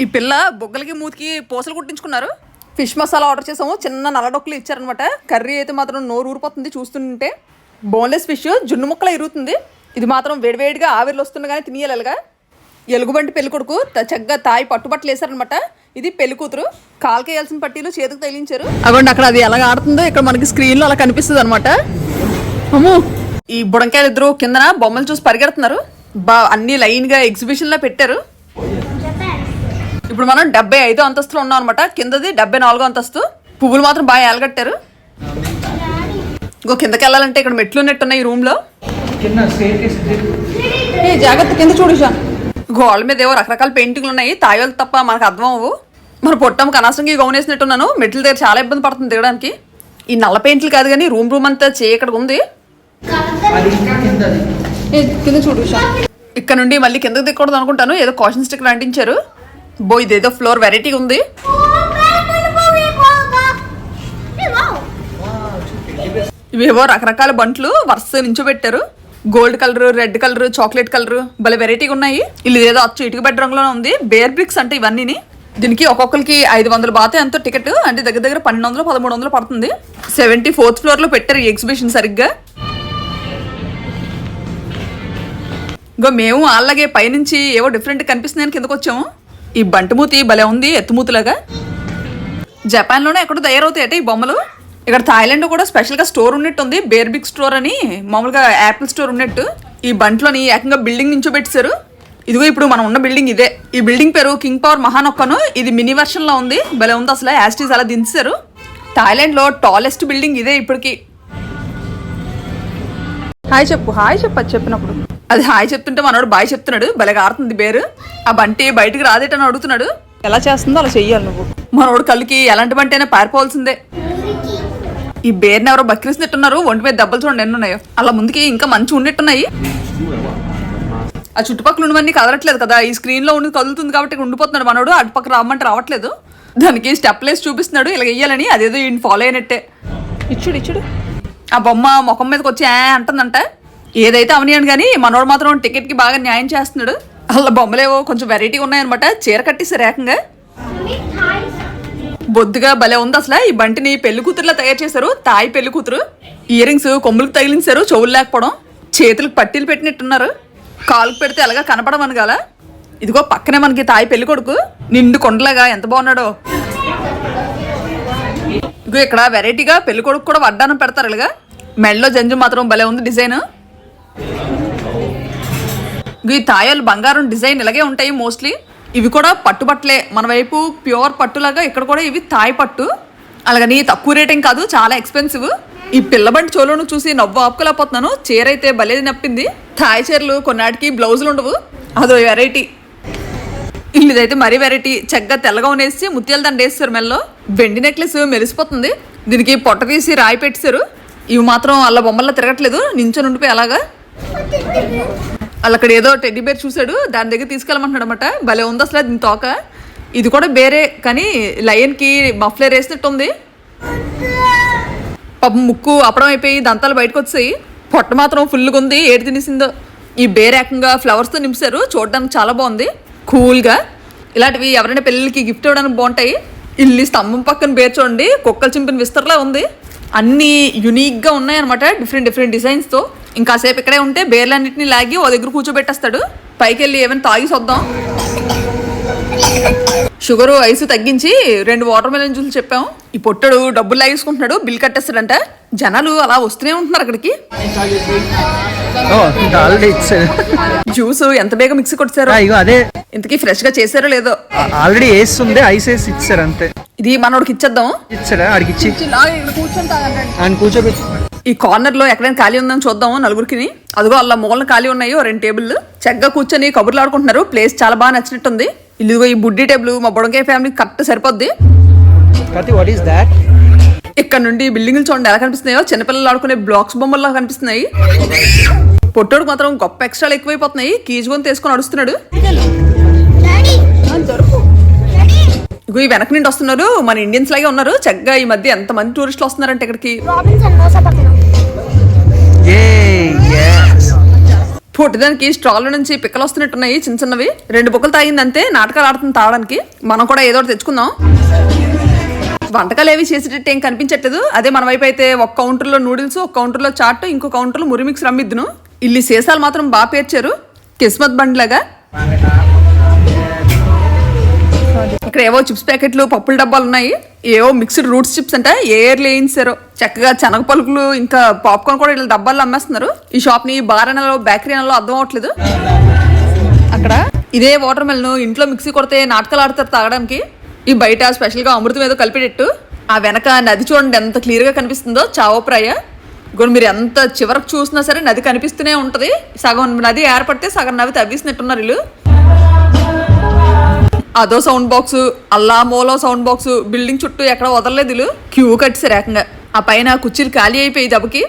ఈ పిల్ల బొగ్గలకి మూతికి పూసలు కుట్టించుకున్నారు. ఫిష్ మసాలా ఆర్డర్ చేసాము. చిన్న నల్లడొక్కలు ఇచ్చారనమాట కర్రీ అయితే మాత్రం నోరు ఊరిపోతుంది చూస్తుంటే. బోన్లెస్ ఫిష్ జున్ను ముక్కలు ఇరుగుతుంది. ఇది మాత్రం వేడివేడిగా ఆవిరిలో వస్తుండగానే తినేయాలిగా ఎలుగుబంటి పెళ్ళి కొడుకు త- చక్కగా తాయి పట్టుబట్టలు వేసారనమాట ఇది పెళ్ళి కూతురు. కాలుకి వేయాల్సిన పట్టీలు చేతికి తగిలించారు. అగోండి అక్కడ అది ఎలా ఆడుతుందో ఇక్కడ మనకి స్క్రీన్లో అలా కనిపిస్తుంది అనమాట ఈ బుడంకాయలు ఇద్దరు కిందన బొమ్మలు చూసి పరిగెడుతున్నారు. బా అన్ని లైన్గా ఎగ్జిబిషన్లో పెట్టారు. ఇప్పుడు మనం డెబ్బై ఐదో అంతస్తులో ఉన్నాం అనమాట కిందది డెబ్బై నాలుగో అంతస్తు. పువ్వులు మాత్రం బాగా ఏలగట్టారు. ఇంకో కిందకి వెళ్ళాలంటే ఇక్కడ మెట్లు ఉన్నట్టున్నాయి ఈ రూమ్లో కింద స్టేర్ కేసు ఏ జాగ్రత్త కింద చూడు ఇషా. గోడల మీద ఏవో రకరకాల పెయింటింగ్లు ఉన్నాయి. తాయోలు తప్ప మనకు అర్థం అవ్వు. మన పొట్టం అనవసరంగా ఈ గౌన్ వేసినట్టున్నాను మెట్ల దగ్గర చాలా ఇబ్బంది పడుతుంది దిగడానికి. ఈ నల్ల పెయింట్లు కాదు కానీ రూమ్ రూమ్ అంతా చీకటి ఉంది? కింద చూడు. ఇక్కడ నుండి మళ్ళీ కిందకి దిక్కకూడదు అనుకుంటాను. ఏదో కాషన్ స్టిక్కర్ అంటించారు బో ఇదేదో ఫ్లోర్ వెరైటీ ఉంది. ఇవేవో రకరకాల బంట్లు వరుస నించోబెట్టారు gold colour red colour chocolate colour భలే వెరైటీగా ఉన్నాయి. ఇల్లు ఏదో అచ్చు ఇటుక బెడ్ రంగులోనే ఉంది. బేర్ బ్రిక్స్ అంటే ఇవన్నీ దీనికి ఒక్కొక్కరికి ఐదు వందలు బాతే ఎంతో టికెట్ అంటే దగ్గర దగ్గర పన్నెండు వందలు పదమూడు వందలు పడుతుంది. సెవెంటీ ఫోర్త్ ఫ్లోర్లో పెట్టారు ఈ ఎగ్జిబిషన్ సరిగ్గా. ఇంకో మేము అలాగే పైనుంచి ఏవో డిఫరెంట్ కనిపిస్తున్నాయని కిందకు వచ్చాము ఈ బంటిమూతి భలే ఉంది ఎత్తుమూతిలాగా జపాన్లోనే ఎక్కడో తయారవుతాయట ఈ బొమ్మలు. ఇక్కడ థాయిలాండ్ కూడా స్పెషల్గా స్టోర్ ఉన్నట్టు ఉంది బేర్బిక్ స్టోర్ అని మామూలుగా యాపిల్ స్టోర్ ఉన్నట్టు. ఈ బంట్లోని ఏకంగా బిల్డింగ్ నుంచో పెట్టారు ఇదిగో ఇప్పుడు మనం ఉన్న బిల్డింగ్ ఇదే. ఈ బిల్డింగ్ పేరు కింగ్ పవర్ మహానొక్కను. ఇది మినీ వెర్షన్లో ఉంది భలే ఉంది అసలు యాస్టీస్ అలా దించారు థాయిలాండ్లో టాలెస్ట్ బిల్డింగ్ ఇదే ఇప్పటికి. హాయ్ చెప్పు హాయ్ చెప్పు అది చెప్పినప్పుడు. అది హాయ్ చెప్తుంటే మనోడు బాయ్ చెప్తున్నాడు భలేగా ఆడుతుంది బేరు ఆ బంటి బయటికి రాదేటని అడుగుతున్నాడు. ఎలా చేస్తుందో అలా చెయ్యాలి నువ్వు. మనోడు కళ్ళకి ఎలాంటి బంటి అయినా పారిపోవాల్సిందే. ఈ బేర్ని ఎవరో బక్కిరిస్తున్నట్టున్నారు ఒంటి మీద దెబ్బలు చూడండి ఎన్ని ఉన్నాయో అలా ముందుకి ఇంకా మంచి ఉన్నట్టున్నాయి ఆ చుట్టుపక్కల ఉన్నవన్నీ కదలట్లేదు కదా ఈ స్క్రీన్లో ఉండి కదులుతుంది కాబట్టి ఉండిపోతున్నాడు మనోడు అటుపక్క రామంటే రావట్లేదు. దానికి స్టెప్ లేసి చూపిస్తున్నాడు ఇలా వెయ్యాలని అదేదో ఈయన ఫాలో అయినట్టే. ఇచ్చుడు ఇచ్చుడు. ఆ బొమ్మ ముఖం మీదకి వచ్చి అంటుందంట? ఏదైతే అవనియాను కానీ మనోడు మాత్రం టికెట్కి బాగా న్యాయం చేస్తున్నాడు. అలా బొమ్మలేవో కొంచెం వెరైటీ ఉన్నాయన్నమాట. చీర కట్టేసి ఏకంగా బొద్దుగా భలే ఉంది అసలు. ఈ బంటిని పెళ్ళి కూతురులా తయారు చేశారు. తాయి పెళ్ళి కూతురు. ఇయర్ రింగ్స్ కొమ్ములకు తగిలించారు. చెవులు లేకపోవడం. చేతులకు పట్టీలు పెట్టినట్టున్నారు. కాలుకు పెడితే అలాగా కనపడమనగాల. ఇదిగో పక్కనే మనకి తాయి పెళ్ళి కొడుకు. నిండు కొండలాగా ఎంత బాగున్నాడో. ఇగో ఇక్కడ వెరైటీగా పెళ్ళి కొడుకు కూడా వడ్డానం పెడతారు ఇలాగా. మెడలో జంజు మాత్రం భలే ఉంది డిజైన్. ఇగో ఈ తాయాలు బంగారం డిజైన్ ఇలాగే ఉంటాయి మోస్ట్లీ. ఇవి కూడా పట్టుబట్టలే మన వైపు ప్యూర్ పట్టులాగా ఇక్కడ కూడా ఇవి తాయి పట్టు. అలాగని తక్కువ రేటింగ్ కాదు చాలా ఎక్స్పెన్సివ్ ఈ పిల్లబంటి చోలోను చూసి నవ్వు ఆపుకోలేకపోతున్నాను. చీర అయితే భలే నప్పింది. తాయి చీరలు కొన్నాటికి బ్లౌజులు ఉండవు. అదో వెరైటీ ఇదైతే మరీ వెరైటీ. చక్కగా తెల్లగా ఉనేసి ముత్యాల దండ వేస్తారు మెల్లో. వెండి నెక్లెస్ మెరిసిపోతుంది. దీనికి పొట్ట తీసి రాయి పెట్టారు ఇవి మాత్రం అలా బొమ్మల్లో తిరగట్లేదు. నించొని ఉండిపోయి అలాగా. వాళ్ళు అక్కడ ఏదో టెడ్డీ బేర్ చూశాడు. దాని దగ్గర తీసుకెళ్ళమంటున్నాడు అనమాట భలే ఉంది అసలు దీని తోక. ఇది కూడా బేరే కానీ లయన్కి మఫ్లర్ వేసినట్టు ఉంది. పాపం ముక్కు అప్పడం అయిపోయి దంతాలు బయటకు వచ్చాయి పొట్ట మాత్రం ఫుల్గా ఉంది. ఏడు తినేసిందో. ఈ బేర్ ఏకంగా ఫ్లవర్స్తో నింపారు చూడడానికి చాలా బాగుంది. కూల్గా ఇలాంటివి ఎవరైనా పిల్లలకి గిఫ్ట్ ఇవ్వడానికి బాగుంటాయి. ఇల్లు స్తంభం పక్కన పేర్చోండి కుక్కలు చింపిన విస్తరలా ఉంది. అన్నీ యునీక్గా ఉన్నాయన్నమాట డిఫరెంట్ డిఫరెంట్ డిజైన్స్తో. ఇంకాసేపు ఇక్కడే ఉంటే బేర్లన్నింటినీ లాగి ఓ దగ్గర కూర్చోబెట్టేస్తాడు. పైకి వెళ్ళి ఏమైనా తాగి చూద్దాం షుగరు ఐస్ తగ్గించి రెండు వాటర్ మెలన్ జ్యూస్ చెప్పాం. ఈ పొట్టడు డబ్బులు లాగేసుకుంటున్నాడు బిల్ కట్టేస్తాడంట. జనాలు అలా వస్తూనే ఉంటున్నారు అక్కడికి. జ్యూస్ ఎంత బేగా మిక్సీ కొట్టారో అదే. ఇంతకీ ఫ్రెష్గా చేశారో లేదో. ఆల్రెడీ వేస్తుంది ఐస్ వేసి ఇచ్చారు అంతే. ఇది మనోడికి ఇచ్చేద్దాం. ఇచ్చారా? ఆడికి ఇచ్చి. ఆయన కూర్చోబెట్టి ఈ కార్నర్లో ఎక్కడైనా ఖాళీ ఉందని చూద్దాం నలుగురికి అదిగో అలా మూలన ఖాళీ ఉన్నాయి రెండు టేబుల్ చక్కగా కూర్చొని కబుర్లు ఆడుకుంటున్నారు. ప్లేస్ చాలా బాగా నచ్చినట్టుంది. ఇల్లుగో ఈ బుడ్డి టేబుల్ మా బుడంకాయ ఫ్యామిలీ కరెక్ట్ సరిపోద్ది. వాట్ ఈస్ దాట్ ఇక్కడ నుండి బిల్డింగ్లు చూడండి ఎలా కనిపిస్తున్నాయో? చిన్నపిల్లలు ఆడుకునే బ్లాక్స్ బొమ్మల్లా కనిపిస్తున్నాయి. పొట్టోడు మాత్రం గొప్ప ఎక్స్ట్రాలు ఎక్కువైపోతున్నాయి. కీజుకొని తీసుకొని నడుస్తున్నాడు ఇగో ఈ వెనక నుండి వస్తున్నారు. మన ఇండియన్స్ లాగే ఉన్నారు. చక్కగా ఈ మధ్య ఎంత మంది టూరిస్టులు వస్తున్నారంటే ఇక్కడికి. పొట్టడానికి స్టాల్ స్ట్రాల్ నుంచి పిక్కలు వస్తున్నట్టున్నాయి చిన్న చిన్నవి. రెండు బుక్కలు తాగింది అంతే నాటకాలు ఆడుతుంది తాగడానికి. మనం కూడా ఏదో ఒకటి తెచ్చుకుందాం. వంటకాలు ఏవి చేసేటట్టు ఏం కనిపించట్లేదు. అదే మన వైపు అయితే ఒక కౌంటర్లో నూడిల్స్ ఒక కౌంటర్లో చాట్ ఇంకో కౌంటర్లో మురిమిక్స్ రమ్మిద్దును. ఇల్లు సీసాలు మాత్రం బాగా పేర్చారు. కిస్మత్ బండిలాగా ఇక్కడ ఏవో చిప్స్ ప్యాకెట్లు పప్పుల డబ్బాలు ఉన్నాయి. ఏవో మిక్స్డ్ రూట్స్ చిప్స్ అంటే. ఏర్ లేయించారు. చక్కగా శనగ పలుకులు ఇంకా పాప్కార్న్ కూడా ఇలా డబ్బాల్లో అమ్మేస్తున్నారు. ఈ షాప్ని బార్ అనలో బేకరీ అనలో అర్థం అవట్లేదు అక్కడ ఇదే వాటర్ మెల్ను ఇంట్లో మిక్సీ కొడితే నాటకాలు ఆడతారు తాగడానికి. ఈ బయట స్పెషల్గా అమృతం ఏదో కలిపేటట్టు ఆ వెనక నది చూడండి ఎంత క్లియర్గా కనిపిస్తుందో చావోప్రాయ. ఇప్పుడు మీరు ఎంత చివరకు చూసినా సరే నది కనిపిస్తూనే ఉంటుంది. సగం నది ఏర్పడితే సగం నది తవ్వేసినట్టున్నారు వీళ్ళు. అదో సౌండ్ బాక్స్ అల్లా మూలో సౌండ్ బాక్స్ బిల్డింగ్ చుట్టూ ఎక్కడ వదలలేదు వీళ్ళు. క్యూ కట్టేసారు ఏకంగా. ఆ పైన కుర్చీలు ఖాళీ అయిపోయి దెబ్బకి.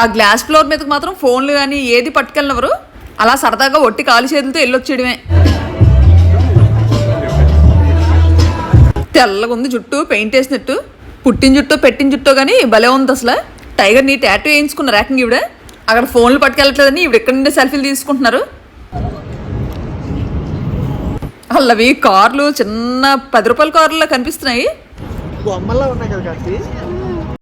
ఆ గ్లాస్ ఫ్లోర్ మీదకి మాత్రం ఫోన్లు కానీ ఏది పట్టుకెళ్ళినవరు అలా సరదాగా ఒట్టి కాలు చేతులతో వెళ్ళొచ్చేయడమే. తెల్లగా ఉంది జుట్టు పెయింట్ వేసినట్టు. పుట్టిన జుట్టో పెట్టిన జుట్టో కానీ భలే ఉంది అసలు. టైగర్ నీ ట్యాటూ వేయించుకున్న ర్యాకింగ్ ఇవిడ అక్కడ ఫోన్లు పట్టుకెళ్ళట్లేదని ఇవి ఎక్కడి నుండి సెల్ఫీలు తీసుకుంటున్నారు. అల్లవి కార్లు చిన్న పది రూపాయల కార్లు కనిపిస్తున్నాయి. ఉన్నాయి కదా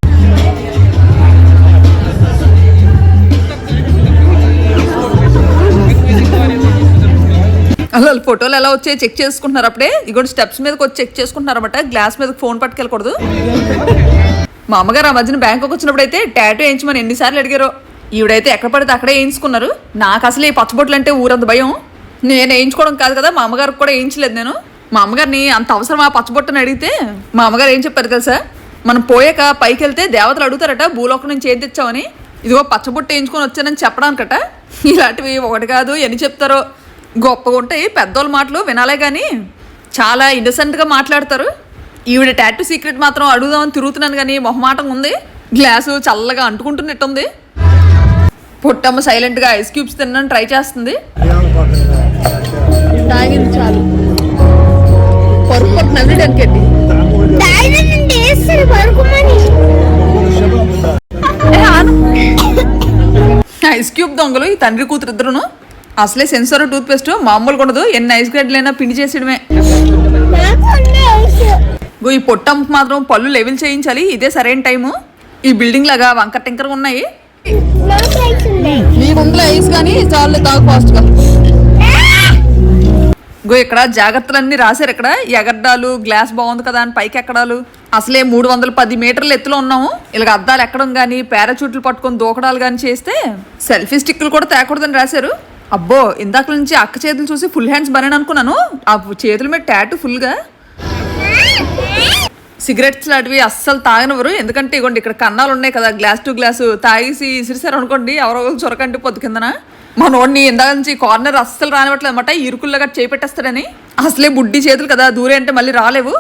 అసలు వాళ్ళ ఫోటోలు ఎలా వచ్చాయి చెక్ చేసుకుంటున్నారు అప్పుడే? ఇగోటి స్టెప్స్ మీదకి వచ్చి చెక్ చేసుకుంటున్నారు అనమాట గ్లాస్ మీద ఫోన్ పట్టుకెళ్ళకూడదు. మా అమ్మగారు ఆ మధ్యన బ్యాంకుకి వచ్చినప్పుడు అయితే టాటూ వేయించమని ఎన్నిసార్లు అడిగారో. ఈవిడైతే ఎక్కడ పడితే అక్కడే వేయించుకున్నారు. నాకు అసలు ఈ పచ్చబొట్లు అంటే ఊరంత భయం. నేను వేయించుకోవడం కాదు కదా మా అమ్మగారికి కూడా వేయించలేదు నేను. మా అమ్మగారిని అంత అవసరం ఆ పచ్చబొట్టని అడిగితే? మా అమ్మగారు ఏం చెప్పారు తెలుసా? మనం పోయాక పైకి వెళ్తే దేవతలు అడుగుతారట భూలోకం నుంచి ఏం తెచ్చావని. ఇదిగో పచ్చబొట్టు వేయించుకొని వచ్చానని చెప్పడానికట. ఇలాంటివి ఒకటి కాదు ఎన్ని చెప్తారో. గొప్పగా ఉంటాయి పెద్దోళ్ళ మాటలు వినాలే కానీ చాలా innocent గా మాట్లాడతారు. ఈవిడ టాటూ సీక్రెట్ మాత్రం అడుగుదామని తిరుగుతున్నాను కానీ మొహమాటం ఉంది. గ్లాసు చల్లగా అంటుకుంటున్నట్టుంది. పుట్టమ్మ సైలెంట్గా ఐస్ క్యూబ్స్ తిన్నాను ట్రై చేస్తుంది. తాగింది చాలు. పరుపు నవ్విడానికి ఐస్ క్యూబ్ దొంగలు ఈ తండ్రి కూతురు ఇద్దరును. అసలే సెన్సర్ టూత్ పేస్ట్ మామూలుగా ఉండదు. ఎన్ని ఐస్ గడ్డలైనా పిండి చేసేయడమే ఈ పొట్టమ్మకు మాత్రం పళ్ళు లెవెల్ చేయించాలి. ఇదే సరైన టైము. ఈ బిల్డింగ్ లాగా వంకర టింకర ఉన్నాయి. ఐస్ కానీ చాలు తాగు ఫాస్ట్గా గో ఇక్కడ జాగ్రత్తలన్నీ రాశారు ఇక్కడ. ఎగడ్డాలు గ్లాస్ బాగుంది కదా అని పైకి ఎక్కడాలు. అసలే మూడు వందల పది మీటర్ల ఎత్తులో ఉన్నాము. ఇలాగ అద్దాలు ఎక్కడం కానీ పారాచూట్లు పట్టుకొని దూకడాలు కానీ చేస్తే సెల్ఫీ స్టిక్లు కూడా తేకూడదని రాశారు. అబ్బో ఇందాక నుంచి అక్క చేతులు చూసి ఫుల్ హ్యాండ్స్ బనే అనుకున్నాను. ఆ చేతుల మీద టాటు ఫుల్గా సిగరెట్స్ లాంటివి అస్సలు తాగనివ్వరు. ఎందుకంటే ఇగోండి ఇక్కడ కన్నాలు ఉన్నాయి కదా గ్లాస్ టు గ్లాసు తాగేసి ఇసిరిసారు అనుకోండి ఎవరో ఒకరు చొరకంటి పొద్దు కిందన. మా నోడిని ఇందాక నుంచి కార్నర్ అస్సలు రానివ్వట్లేదు అనమాట ఇరుకుల్లాగా చేపెట్టేస్తాడని. అసలే బుడ్డి చేతులు కదా దూరే అంటే మళ్ళీ రాలేవు.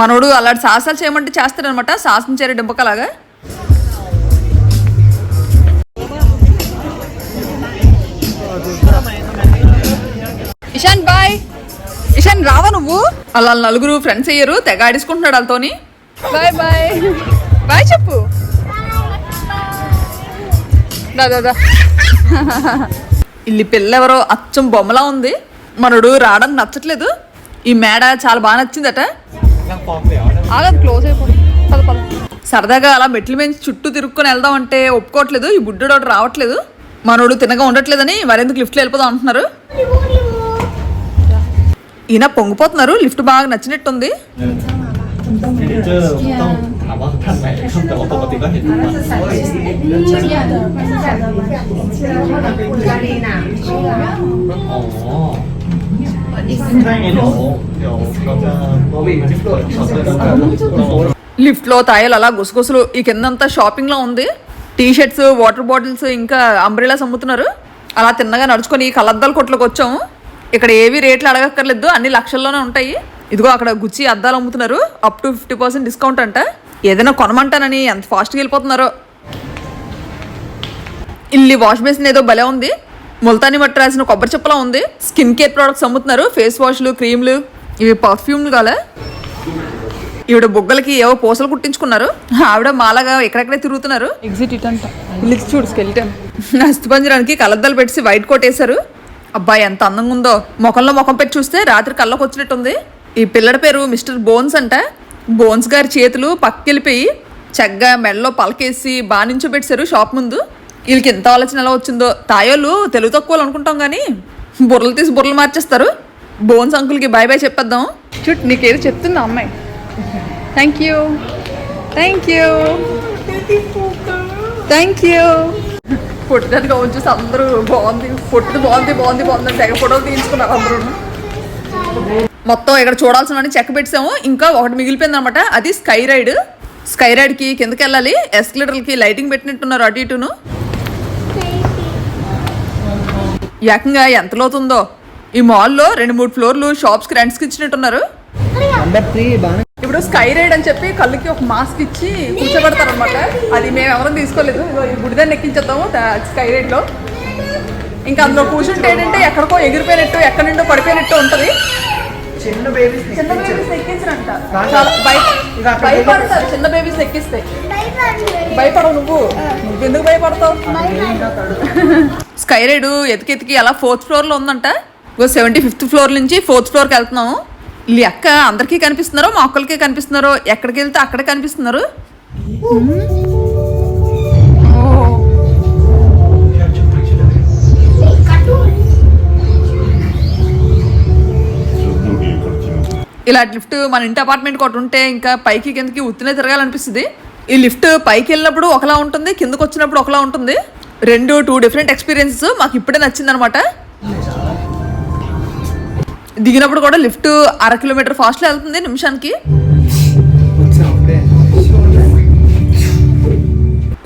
మనోడు అలాంటి సాహసాలు చేయమంటే చేస్తాడనమాట శాసించారు డింపకలాగా. ఇషాన్ బాయ్. ఇషాన్ రావా నువ్వు? అలా నలుగురు ఫ్రెండ్స్ అయ్యారు తెగ ఆడించుకుంటున్నాడు వాళ్ళతోని. Bye bye. బాయ్ చెప్పు. దా ఇల్లి పిల్ల ఎవరో అచ్చం బొమ్మలా ఉంది. మనోడు రావడానికి నచ్చట్లేదు. ఈ మేడ చాలా బాగా నచ్చిందట. ఆగదు క్లోజ్ అయిపోతుంది సరదాగా అలా మెట్ల మీద చుట్టూ తిరుక్కొని వెళ్దాం అంటే ఒప్పుకోవట్లేదు. ఈ బుడ్డోడు రావట్లేదు. మనోడు తినగా ఉండట్లేదని మరెందుకు లిఫ్ట్లో వెళ్ళిపోదాం అంటున్నారు. ఈయన పొంగిపోతున్నారు. లిఫ్ట్ బాగా నచ్చినట్టుంది. లిఫ్ట్లో తాయలు అలా గుసగుసలు ఈ కిందంతా షాపింగ్లో ఉంది. టీ షర్ట్స్ వాటర్ బాటిల్స్ ఇంకా అంబ్రెలాస్ అమ్ముతున్నారు. అలా తిన్నగా నడుచుకొని కళ్ళద్దాల కొట్లకు వచ్చాము. ఇక్కడ ఏవి రేట్లు అడగక్కర్లేదు అన్ని లక్షల్లోనే ఉంటాయి. ఇదిగో అక్కడ గుచ్చి అద్దాలు అమ్ముతున్నారు. Up to fifty percent discount అంట. ఏదైనా కొనమంటానని ఎంత ఫాస్ట్గా వెళ్ళిపోతున్నారో. ఇల్లి వాష్ బేసిన్ ఏదో భలే ఉంది. ముల్తాని మట్టి రాసిన కొబ్బరి చెప్పలా ఉంది. స్కిన్ కేర్ ప్రొడక్ట్స్ అమ్ముతున్నారు. ఫేస్ వాష్లు క్రీమ్లు ఇవి పర్ఫ్యూమ్లు కాలే. ఈవిడ బుగ్గలకి ఏవో పూసలు కుట్టించుకున్నారు. ఆవిడ మాలాగా ఎక్కడెక్కడే తిరుగుతున్నారు. ఎగ్జిట్ ఇట్ అంట చూడు స్కెల్టన్ అస్థిపంజరానికి కలద్దాలు పెట్టి వైట్ కోట్ వేశారు. అబ్బాయి ఎంత అందంగా ఉందో ముఖంలో ముఖం పెట్టి చూస్తే రాత్రి కళ్ళకు వచ్చినట్టుంది ఈ పిల్లడి పేరు మిస్టర్ బోన్స్ అంట. బోన్స్ గారి చేతులు పక్కెళ్ళిపోయి చక్కగా మెడలో పలకేసి బాగా పెట్టారు షాప్ ముందు. వీళ్ళకి ఎంత ఆలోచన ఎలా వచ్చిందో. తాయోళ్ళు తెలుగు తక్కువలు అనుకుంటాం కానీ బుర్రలు తీసి బుర్రలు మార్చేస్తారు. బోన్స్ అంకుల్కి బాయ్ బాయ్ చెప్పేద్దాం. చుట్ నీకేదో చెప్తుందా అమ్మాయి. Thank you thank you thank you పుట్టడానికి వచ్చేసి అందరూ బాగుంది. పుట్టిది బాగుంది బాగుంది బాగుంది అని తెగ ఫోటోలు తీయించుకున్నారు అందరూ. మొత్తం ఇక్కడ చూడాల్సినవన్నీ చెక్క పెట్టాము ఇంకా ఒకటి మిగిలిపోయింది అనమాట అది స్కై రైడ్. స్కై రైడ్కి కిందకి వెళ్ళాలి. ఎస్కలేటర్లకి లైటింగ్ పెట్టినట్టున్నారు అటు ఇటును. ఏకంగా ఎంత లోతుందో. ఈ మాల్లో రెండు మూడు ఫ్లోర్లు షాప్స్కి రెంట్స్కి ఇచ్చినట్టున్నారు. ఇప్పుడు స్కై రైడ్ అని చెప్పి కళ్ళకి ఒక మాస్క్ ఇచ్చి కూర్చోబెడతారు అనమాట అది మేము ఎవరూ తీసుకోలేదు ఈ గుడిదాన్ని ఎక్కించేద్దాము స్కై రైడ్లో ఇంకా అందులో కూర్చుంటే ఏంటంటే ఎక్కడికో ఎగిరిపోయినట్టు ఎక్కడి నుండో పడిపోయినట్టు ఉంటది. చిన్న బేబీస్ చిన్న బేబీస్. చాలా ఇక అక్కడ భయపడతారు చిన్న బేబీస్ ఎక్కిస్తే. భయపడవు నువ్వు. నువ్వు ఎందుకు భయపడతావు? స్కై రైడ్ ఎతికెతికి అలా ఫోర్త్ ఫ్లోర్లో ఉందంట. ఇగో సెవెంటీ ఫిఫ్త్ ఫ్లోర్ నుంచి ఫోర్త్ ఫ్లోర్కి వెళ్తున్నాము. ఈ అక్క అందరికీ కనిపిస్తున్నారో మా ఒక్కరికే కనిపిస్తున్నారో ఎక్కడికి వెళ్తే అక్కడే కనిపిస్తున్నారు? ఇలా లిఫ్ట్ మన ఇంటి అపార్ట్మెంట్ ఒకటి ఉంటే ఇంకా పైకి కిందకి ఉత్తినే తిరగాలనిపిస్తుంది. ఈ లిఫ్ట్ పైకి వెళ్ళినప్పుడు ఒకలా ఉంటుంది కిందకి వచ్చినప్పుడు ఒకలా ఉంటుంది. రెండు టూ డిఫరెంట్ ఎక్స్పీరియన్సెస్ మాకు ఇప్పుడే నచ్చిందనమాట. దిగినప్పుడు కూడా లిఫ్ట్ అర కిలోమీటర్ ఫాస్ట్లో వెళ్తుంది నిమిషానికి.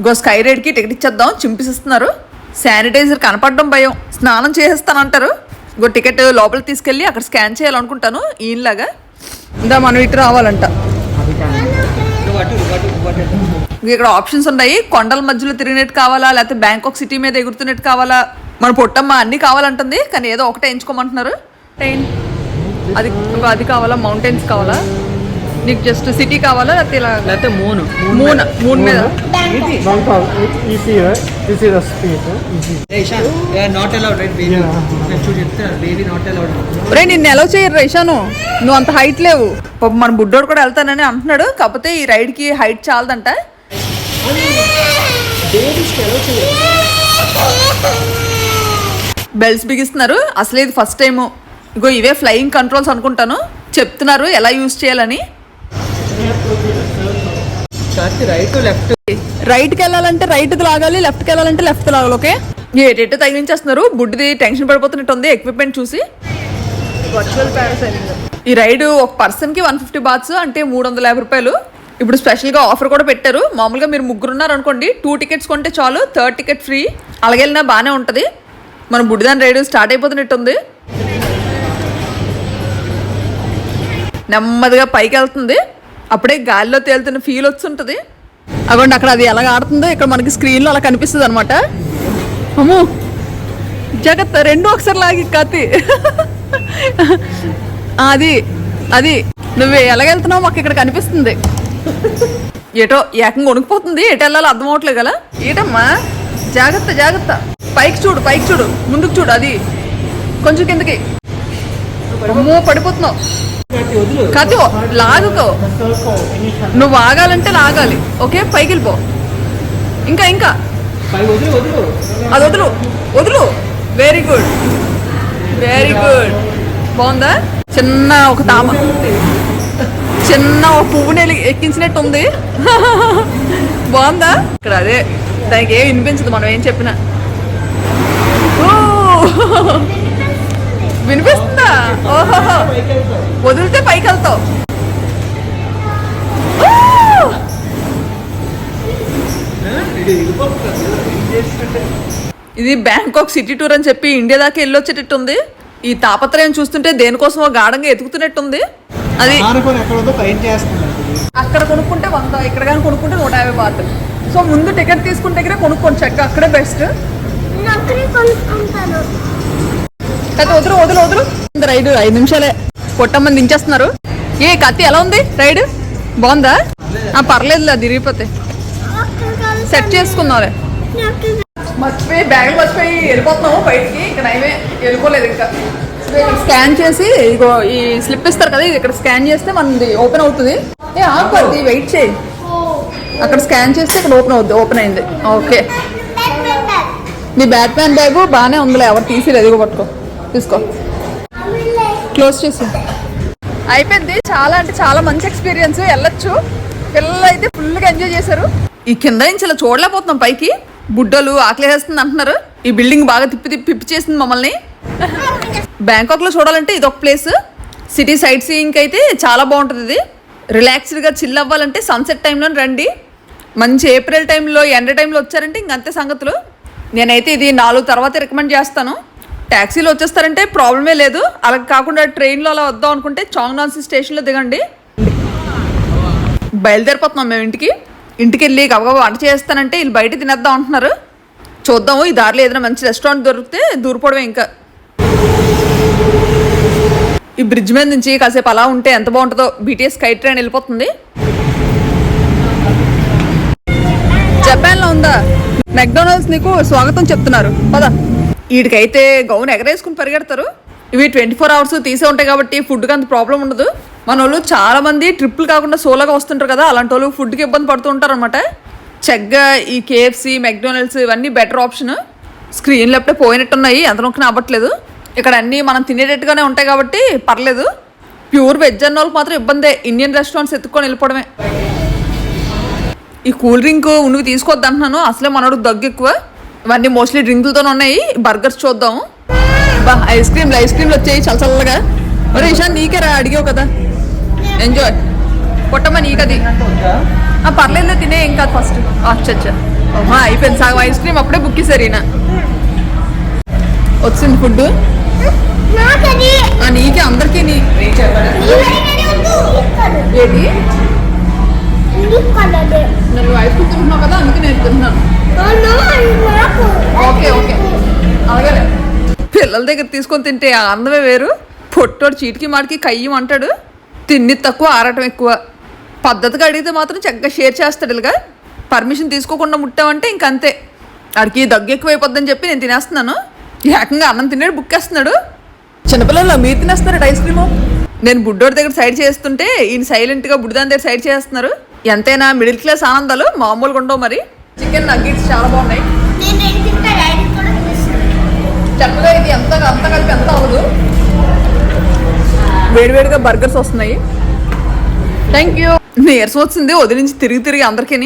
ఇంకో ఇగో స్కై రైడ్కి టికెట్ ఇచ్చేద్దాం చింపిస్తున్నారు శానిటైజర్ కనపడడం భయం స్నానం చేసేస్తానంటారు. ఇంకో టికెట్ లోపలికి తీసుకెళ్ళి అక్కడ స్కాన్ చేయాలనుకుంటాను ఈయనలాగా. ఇంకా మనం ఇటు రావాలంట. ఇక్కడ ఆప్షన్స్ ఉన్నాయి. కొండల మధ్యలో తిరిగినట్టు కావాలా? లేకపోతే బ్యాంకాక్ సిటీ మీద ఎగురుతున్నట్టు కావాలా? మన పొట్టమ్మ అన్ని కావాలంటుంది కానీ ఏదో ఒకటే ఎంచుకోమంటున్నారు. ట్రైన్ అది అది కావాలా? మౌంటైన్స్ కావాలా? నీకు జస్ట్ సిటీ కావాలా లేకపోతే ఇలా? లేకపోతే మూను మూన్ మూన్ మీద. Bangkok, it's easy, right? This is the speed, huh? easy. Ishaan not allowed right baby నేను చూసి చెప్తే బేబీ నాట్ అలౌడ్ రే నిన్ను ఎలా చేయరు రేషాను నువ్వు అంత హైట్ లేవు. పాపం మన బుడ్డోడు కూడా వెళ్తానని అంటున్నాడు. కాకపోతే ఈ రైడ్కి హైట్ చాలదంట. బెల్ట్స్ బిగిస్తున్నారు. అసలు ఇది ఫస్ట్ టైము ఇగో ఇవే ఫ్లయింగ్ కంట్రోల్స్ అనుకుంటాను. చెప్తున్నారు ఎలా యూజ్ చేయాలని. కాస్త రైట్ లెఫ్ట్ రైట్కి వెళ్ళాలంటే రైట్కి లాగాలి లెఫ్ట్కి వెళ్ళాలంటే లెఫ్ట్ లాగాలి ఓకే ఏటెట్టు తగిలించేస్తున్నారు బుడ్డిది టెన్షన్ పడిపోతున్నట్టు ఉంది ఎక్విప్మెంట్ చూసి. వర్చువల్ పారాసైలింగ్ ఈ రైడ్ ఒక పర్సన్కి వన్ ఫిఫ్టీ బాత్స్ అంటే మూడు వందల యాభై రూపాయలు. ఇప్పుడు స్పెషల్గా ఆఫర్ కూడా పెట్టారు. మామూలుగా మీరు ముగ్గురు ఉన్నారు అనుకోండి టూ టికెట్స్ కొంటే చాలు థర్డ్ టికెట్ ఫ్రీ అలాగే వెళ్ళినా బాగానే ఉంటుంది. మన బుడ్డిదాని రైడ్ స్టార్ట్ అయిపోతున్నట్టు ఉంది. నెమ్మదిగా పైకి వెళ్తుంది. అప్పుడే గాలిలో తేలుతున్న ఫీల్ వస్తుంటుంది అగోండి అక్కడ అది ఎలా ఆడుతుందో ఇక్కడ మనకి స్క్రీన్లో అలా కనిపిస్తుంది అనమాట అమ్మో జాగ్రత్త రెండు ఒకసారి లాగి కత్తి. అది అది నువ్వు ఎలాగెళ్తున్నావు మాకు ఇక్కడ కనిపిస్తుంది. ఏటో ఏకంగా వణికిపోతుంది ఎటు వెళ్ళాలో అర్థం అవట్లేదు కదా? ఏటమ్మా జాగ్రత్త జాగ్రత్త. పైకి చూడు పైకి చూడు ముందుకు చూడు అది. కొంచెం కిందకి. అమ్మో పడిపోతున్నావు. కాదు లాగుకో. నువ్వు ఆగాలంటే లాగాలి ఓకే? పైకి వెళ్ళిపో. ఇంకా ఇంకా. అది వదులు వదులు. వెరీ గుడ్ వెరీ గుడ్ బాగుందా? చిన్న ఒక తామ. చిన్న ఒక పువ్వుని ఎక్కించినట్టు ఉంది. బాగుందా? ఇక్కడ అదే దానికి ఏం వినిపించదు మనం ఏం చెప్పినా. ఓ! వినిపిస్తుందా? ఓహో వదిలితే పైకి వెళ్తావు ఇది బ్యాంకాక్ సిటీ టూర్ అని చెప్పి ఇండియా దాకా వెళ్ళొచ్చేటట్టు ఉంది ఈ తాపత్రయం చూస్తుంటే దేనికోసమో గాఢంగా ఎతుకుతున్నట్టుంది అది అక్కడ కొనుక్కుంటే వంద ఇక్కడ కానీ కొనుక్కుంటే నూట యాభై బాతులు సో ముందు టికెట్ తీసుకున్న దగ్గర కొనుక్కోండి చక్కగా అక్కడే బెస్ట్. నేను అయితే వదులు వదులు వదులు. రైడ్ ఐదు నిమిషాలే. పొట్టమ్మని దించేస్తున్నారు. ఏ కత్తి ఎలా ఉంది రైడ్? బాగుందా? ఆ పర్లేదు తిరిగిపోతే. సెట్ చేసుకుందాంలే. మర్చిపోయి బ్యాగ్ మర్చిపోయి వెళ్ళిపోతున్నాము బయటికి. ఇక్కడ నయమే వెళ్ళిపోలేదు ఇంకా. స్కాన్ చేసి ఇగో ఈ స్లిప్ ఇస్తారు కదా ఇది ఇక్కడ స్కాన్ చేస్తే మనది ఓపెన్ అవుతుంది. ఏ ఆపది వెయిట్ చేయి. అక్కడ స్కాన్ చేస్తే ఇక్కడ ఓపెన్ అవుద్ది ఓపెన్ అయింది. ఓకే. నీ బ్యాట్మెన్ బ్యాగ్ బాగానే ఉందిలే ఎవరు తీసిలేదు ఇదిగో పట్టుకో. తీసుకో. క్లోజ్ చేసి. అయిపోయింది. చాలా అంటే చాలా మంచి ఎక్స్పీరియన్స్ వెళ్ళొచ్చు. పిల్లలు అయితే ఫుల్గా ఎంజాయ్ చేశారు. ఈ కింద నుంచి ఇలా చూడలేకపోతున్నాం పైకి. బుడ్డలు ఆకలేస్తుంది అంటున్నారు. ఈ బిల్డింగ్ బాగా తిప్పి తిప్పి పిప్పి చేసింది మమ్మల్ని. బ్యాంకాక్లో చూడాలంటే ఇది ఒక ప్లేస్ సిటీ సైట్ సీయింగ్ అయితే చాలా బాగుంటుంది ఇది. రిలాక్స్డ్గా చిల్ అవ్వాలంటే సన్సెట్ టైంలో రండి. మంచి ఏప్రిల్ టైంలో ఎండ టైంలో వచ్చారంటే ఇంకంతే సంగతులు. నేనైతే ఇది నాలుగు తర్వాత రికమెండ్ చేస్తాను. ట్యాక్సీలో వచ్చేస్తారంటే ప్రాబ్లమే లేదు. అలా కాకుండా ట్రైన్లో అలా వద్దాం అనుకుంటే చాంగ్నాన్సీ స్టేషన్లో దిగండి. బయలుదేరిపోతున్నాం మేము ఇంటికి. ఇంటికి వెళ్ళి గబగబా వంట చేస్తానంటే వీళ్ళు బయట తినేద్దాం అంటున్నారు. చూద్దాము ఈ దారిలో ఏదైనా మంచి రెస్టారెంట్ దొరికితే దూరిపోవడమే ఇంకా. ఈ బ్రిడ్జ్ మీద నుంచి కాసేపు అలా ఉంటే ఎంత బాగుంటుందో. బీటీఎస్ స్కై ట్రైన్ వెళ్ళిపోతుంది. జపాన్లో ఉందా? మెక్డొనాల్డ్స్ నీకు స్వాగతం చెప్తున్నారు. పదా. వీడికైతే గౌన్ ఎగరేసుకుని పరిగెడతారు. ఇవి ట్వంటీ ఫోర్ అవర్స్ తీసే ఉంటాయి కాబట్టి ఫుడ్కి అంత ప్రాబ్లం ఉండదు. మన వాళ్ళు చాలా మంది ట్రిప్పులు కాకుండా సోలోగా వస్తుంటారు కదా అలాంటి వాళ్ళు ఫుడ్కి ఇబ్బంది పడుతూ ఉంటారు అనమాట చెగ్గా ఈ కేఎఫ్సి మెక్డొనాల్డ్స్ ఇవన్నీ బెటర్ ఆప్షన్. స్క్రీన్లు అప్పుడే పోయినట్టున్నాయి ఎంత నొక్కిన అవ్వట్లేదు. ఇక్కడ అన్నీ మనం తినేటట్టుగానే ఉంటాయి కాబట్టి పర్లేదు. ప్యూర్ వెజ్ అన్న వాళ్ళకి మాత్రం ఇబ్బందే ఇండియన్ రెస్టారెంట్స్ ఎత్తుక్కొని వెళ్ళిపోవడమే. ఈ కూల్ డ్రింక్ ఉనివి తీసుకోవద్దు అంటున్నాను అసలే మనోడు దగ్గు ఎక్కువ. ఇవన్నీ మోస్ట్లీ డ్రింకులతోనే ఉన్నాయి. బర్గర్స్ చూద్దాము బా ఐస్ క్రీమ్లు ఐస్ క్రీమ్లు వచ్చాయి చల్ల చల్లగా. ఒరే ఇషాన్ నీకే రా అడిగావు కదా. ఎంజాయ్ పొట్టమ్మ నీకది. పర్లేదు తినే ఏం కాదు ఫస్ట్ అచ్చచ్చా అమ్మా అయిపోయింది సగం ఐస్ క్రీమ్ అప్పుడే బుక్ చేశారు ఈయన. వచ్చింది ఫుడ్ నీకే అందరికీ నీ ఏంటి నేను ఐస్ క్రీమ్ తింటున్నావు కదా అందుకే నేను తింటున్నాను. Okay okay. అలాగే పిల్లల దగ్గర తీసుకొని తింటే ఆ అందమే వేరు. పొట్టోడు చీటికి మాటికి కయ్యం అంటాడు. తిన్ని తక్కువ ఆరటం ఎక్కువ. పద్ధతిగా అడిగితే మాత్రం చక్కగా షేర్ చేస్తాడు ఇలాగా. పర్మిషన్ తీసుకోకుండా ముట్టామంటే ఇంక అంతే ఆడికి దగ్గు ఎక్కువ అయిపోద్దని చెప్పి నేను తినేస్తున్నాను. ఏకంగా అన్నం తిన్నాడు బుక్కేస్తున్నాడు చిన్నపిల్లలు మీరు తినేస్తున్నారు ఐస్ క్రీము? నేను బుడ్డోడి దగ్గర సైడ్ చేస్తుంటే ఈయన సైలెంట్గా బుడ్డిదాని దగ్గర సైడ్ చేస్తున్నారు. ఎంతైనా మిడిల్ క్లాస్ ఆనందాలు మామూలుగా ఉండవు మరి. చికెన్ నగ్గెట్స్ చాలా బాగున్నాయి. చక్కగా ఇది ఎంత అంత కలిపి ఎంత అవ్వదు. వేడివేడిగా బర్గర్స్ వస్తున్నాయి. థ్యాంక్ యూ నీరసం వచ్చింది వదిలించి తిరిగి తిరిగి అందరికీ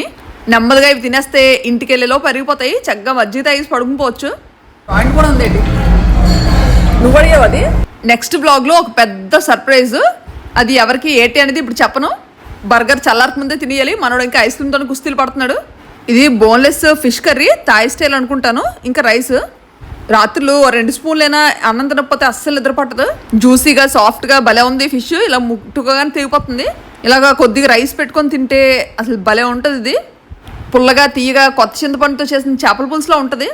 నెమ్మదిగా ఇవి తినేస్తే ఇంటికి వెళ్ళేలో పెరిగిపోతాయి చక్కగా మజ్జిగ తాగేసి పడుకుపోవచ్చు పాయింట్ కూడా ఉంది నువ్వు అడిగావు అది? నెక్స్ట్ బ్లాగ్లో ఒక పెద్ద సర్ప్రైజ్ అది ఎవరికి ఏంటి అనేది ఇప్పుడు చెప్పను. బర్గర్ చల్లారక ముందే తినేయాలి. మనోడు ఇంకా ఐస్ క్రీమ్తో కుస్తీలు పడుతున్నాడు. ఇది boneless fish curry Thai style అనుకుంటాను. ఇంకా రైస్ రాత్రులు ఓ రెండు స్పూన్లైనా అన్నం తినకపోతే అస్సలు నిద్ర పట్టదు. జ్యూసీగా సాఫ్ట్గా భలే ఉంది ఫిష్ ఇలా ముట్టుకోగానే తెగిపోతుంది. ఇలాగా కొద్దిగా రైస్ పెట్టుకొని తింటే అసలు భలే ఉంటుంది ఇది. పుల్లగా తీయగా కొత్త చింతపండుతో చేసిన చేపల పులుసులో ఉంటుంది.